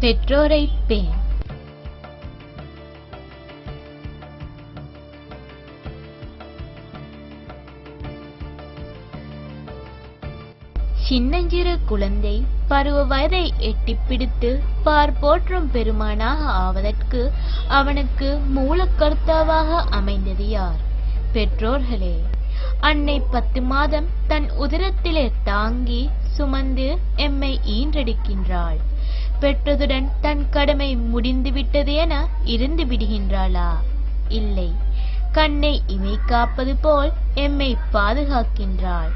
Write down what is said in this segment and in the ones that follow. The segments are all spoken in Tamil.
பெற்றோரை பேண் சின்னஞ்சிறு குழந்தை பருவ வயதை எட்டிப் பிடித்து பார் போற்றும் பெருமானாக ஆவதற்கு அவனுக்கு மூலக்கர்த்தாவாக அமைந்தது யார்? பெற்றோர்களே அன்னை பத்து மாதம் தன் உதரத்திலே தாங்கி சுமந்து எம்மை ஈன்றெடுக்கின்றாள். பெற்றதுடன் தன் கடமை முடிந்துவிட்டது என இருந்து விடுகின்றாளா? இல்லை. கண்ணை இமை காப்பது போல் எம்மை பாதுகாக்கின்றாள்.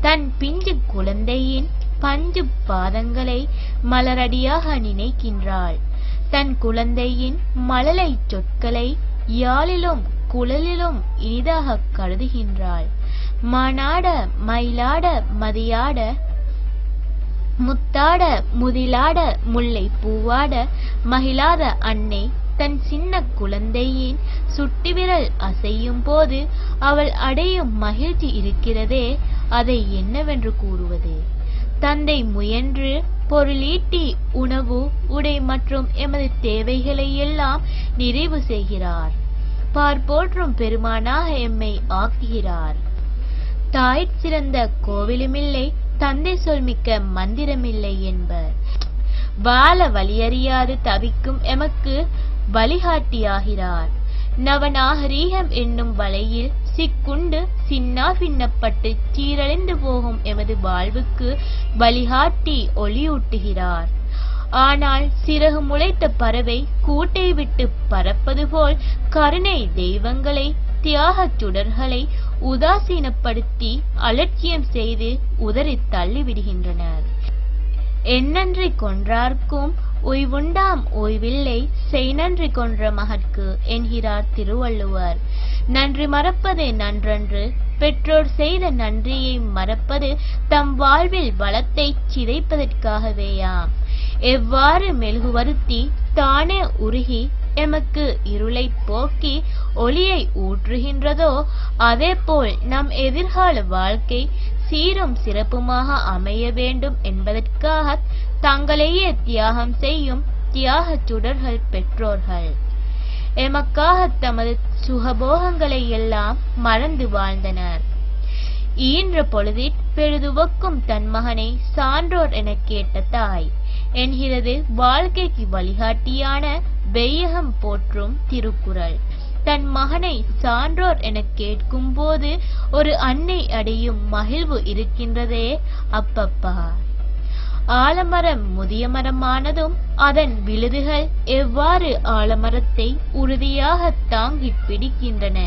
தன் பிஞ்சு குழந்தையின் பஞ்சு பாதங்களை மலரடியாக நினைக்கின்றாள். தன் குழந்தையின் மலலை சொற்களை யாழிலும் குழலிலும் இனிதாக கருதுகின்றாள். மானாட மயிலாட மதியாட முத்தாட முதிலாட முல்லை பூவாட மகிழாத அன்னை தன் சின்ன குழந்தையின். சுட்டிவிரல் அசையும் போது அவள் அடையும் மகிழ்ச்சி இருக்கிறதே அதை என்னவென்று கூறுவது? தந்தை முயன்று பொருளீட்டி உணவு உடை மற்றும் எமது தேவைகளை எல்லாம் நிறைவு செய்கிறார். பார்ப்போற்றும் பெருமானாக எம்மை ஆக்குகிறார். தாய் சிறந்த கோவிலுமில்லை தந்தை சொல்மிக்க மந்திரமில்லை என்பர். வாழ வழியறியாது தவிக்கும் எமக்கு வழிகாட்டியாகிறார். நவநாகரீகம் என்னும் வலையில் சிக்குண்டு சின்னா பின்னப்பட்டு சீரழிந்து போகும் எமது வாழ்வுக்கு வழிகாட்டி ஒளியூட்டுகிறார். ஆனால் சிறகு முளைத்த பறவை கூட்டை விட்டு பறப்பது போல் கருணை தெய்வங்களை தியாக சுடர்களை உதாசீனப்படுத்தி அலட்சியம் செய்து உதறி தள்ளிவிடுகின்றனர். என்னன்றி கொன்றார்க்கும் ஓய்வுண்டாம் ஓய்வில்லை செய் நன்றி கொன்ற மகற்கு என்கிறார் திருவள்ளுவர். நன்றி மறப்பதே நன்றன்று பெற்றோர் செய்த நன்றியை மறப்பது தம் வாழ்வில் வளத்தை சிதைப்பதற்காகவேயாம். எவ்வாறு மெழுகுவருத்தி தானே உருகி எமக்கு இருளை போக்கி ஒளியை ஊற்றுகின்றதோ அதேபோல் நம் எதிர்கால வாழ்க்கை சீரும் சிறப்புமாக அமைய வேண்டும் என்பதற்காக தங்களையே தியாகம் செய்யும் தியாகச் சுடர்கள் பெற்றோர்கள். எமக்காக தமது சுகபோகங்களை எல்லாம் மறந்து வாழ்ந்தனர். ஈன்ற பொழுதில் பெரிதுவக்கும் தன் மகனை சான்றோர் எனக் கேட்ட தாய் என்கிறது வாழ்க்கைக்கு வழிகாட்டியான வெய்யகம் போற்றும் திருக்குறள். தன் மகனை சான்றோர் எனக் கேட்கும் போது ஒரு அன்னை அடையும் மகிழ்வு இருக்கின்றதே அப்பப்பா. ஆலமரம் முதிய மரமானதும் அதன் விழுதுகள் எவ்வாறு ஆலமரத்தை உறுதியாக தாங்கி பிடிக்கின்றன?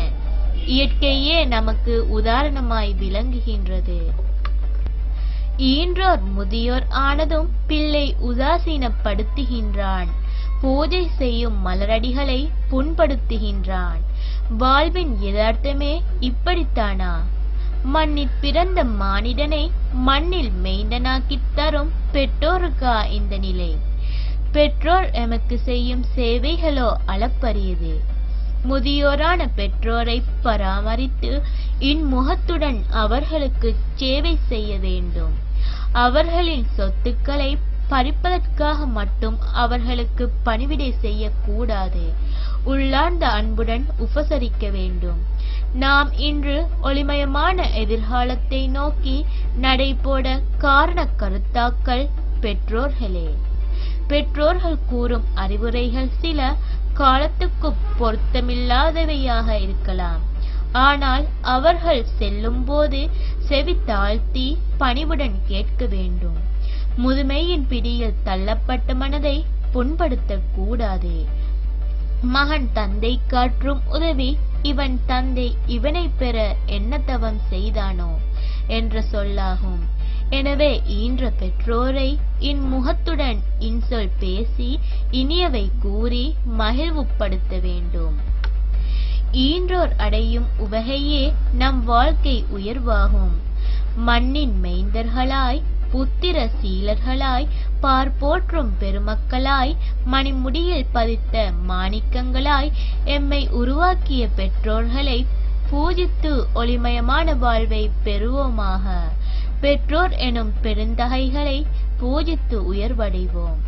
இயற்கையே நமக்கு உதாரணமாய் விளங்குகின்றது. ஈன்றோர் முதியோர் ஆனதும் பிள்ளை உதாசீனப்படுத்துகின்றான். பூஜை செய்யும் மலரடிகளை புண்படுத்துகின்றான். வாழ்வின் யதார்த்தமே இப்படித்தானா? மண்ணில் பிறந்த மானிடனை மண்ணில் மெய்ந்தனாக்கி தரும் பெற்றோருக்கா இந்த நிலை? பெற்றோர் எமக்கு செய்யும் சேவைகளோ அளப்பரியது. முதியோரான பெற்றோரை பராமரித்து இன்முகத்துடன் அவர்களுக்கு சேவை செய்ய வேண்டும். அவர்களின் சொத்துக்களை பறிப்பதற்காக மட்டும் அவர்களுக்கு பணிவிடை செய்யக்கூடாது. உள்ளார்ந்த அன்புடன் உபசரிக்க வேண்டும். நாம் இன்று ஒளிமயமான எதிர்காலத்தை நோக்கி நடைபோட காரண கருத்தாக்கள் பெற்றோர்களே. பெற்றோர்கள் கூறும் அறிவுரைகள் சில காலத்துக்கு பொருத்தமில்லாதவையாக இருக்கலாம். ஆனால் அவர்கள் செல்லும் போது செவி தாழ்த்தி பணிவுடன் கேட்க வேண்டும். முதுமையின் பிடியில் தள்ளப்பட்ட மனதை புண்படுத்தக் கூடாது. மகன் தந்தை காற்றும் உதவி இவன் தந்தை இவனை பெற என்ன தவம் செய்தானோ என்ற சொல்லாகும். எனவே ஈன்ற பெற்றோரை இன்முகத்துடன் இன்சொல் பேசி இனியவை கூறி மகிழ்வுப்படுத்த வேண்டும். ஈன்றோர் அடையும் உவகையே நம் வாழ்க்கை உயர்வாகும். மண்ணின் மைந்தர்களாய் புத்திர சீலர்களாய் பார் போற்றும் பெருமக்களாய் மணிமுடியில் பதித்த மாணிக்கங்களாய் எம்மை உருவாக்கிய பெற்றோர்களை பூஜித்து ஒளிமயமான வாழ்வை பெறுவோமாக. பெற்றோர் எனும் பெருந்தகைகளை பூஜித்து உயர்வடைவோம்.